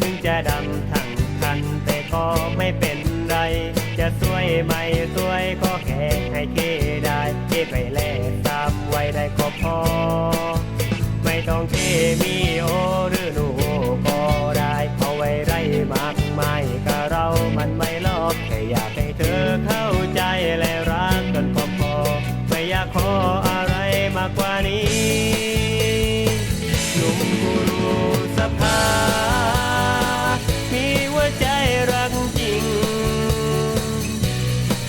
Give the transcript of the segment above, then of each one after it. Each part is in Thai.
ถึงจะดำทั้งคัน แต่ก็ไม่เป็นไร จะสวยไม่สวยก็แค่ให้เกได้เกไปแลกตามไว้ได้ก็พอ ไม่ต้องเกมีโอหรือหนูก็ได้เอาไว้ไรมากมายกับเรามันไม่ลอกแค่อยากให้เธอเข้าใจและรักกันพอๆไม่อยากขออะไรมากกว่านี้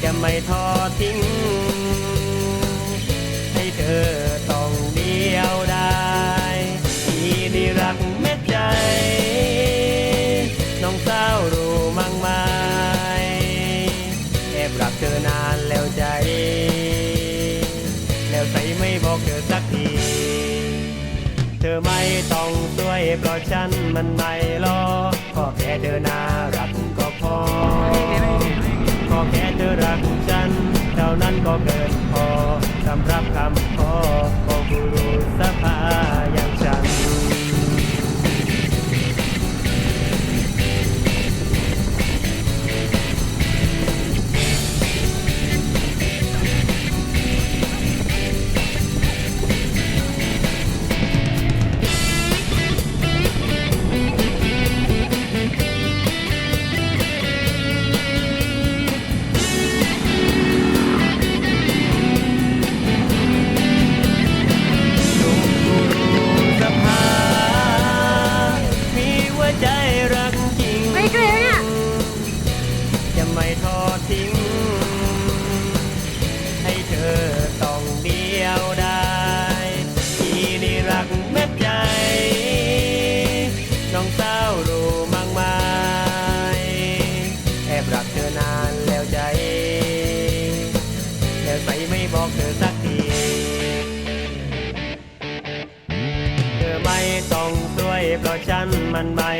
จะไม่ทอดทิ้ง ให้เธอต้องเดียวได้ที่นี่รักเม็ดใจ น้องสาวรู้มั้งไหมแอบรักเธอนานแล้วใจ แล้วใส่ไม่บอกเธอสักที เธอไม่ต้องสวยเพราะฉันมันไม่รอ ก็แค่เธอน่ารักก็พอ แค่เธอรักฉันเท่านั้นก็เกิน ไม่ทอดทิ้ง ให้เธอต้องเดียวได้ ที่นี่รักแม่ใจ น้องสารู้มั้งไหมแอบรักเธอนานแล้วใจ แล้วใส่ไม่บอกเธอสักทีเธอไม่ต้องสวยเพราะฉันมันไม่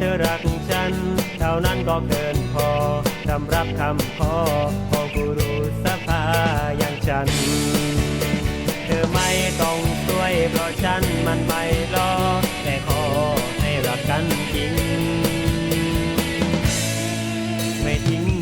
เธอรักฉัน เท่านั้นก็เกินพอสำรับคำขอของกูรูสภาอย่างฉัน เธอไม่ต้องช่วย เพราะฉันมันไม่รอแต่ขอให้รักกันจริง ไม่ทิ้ง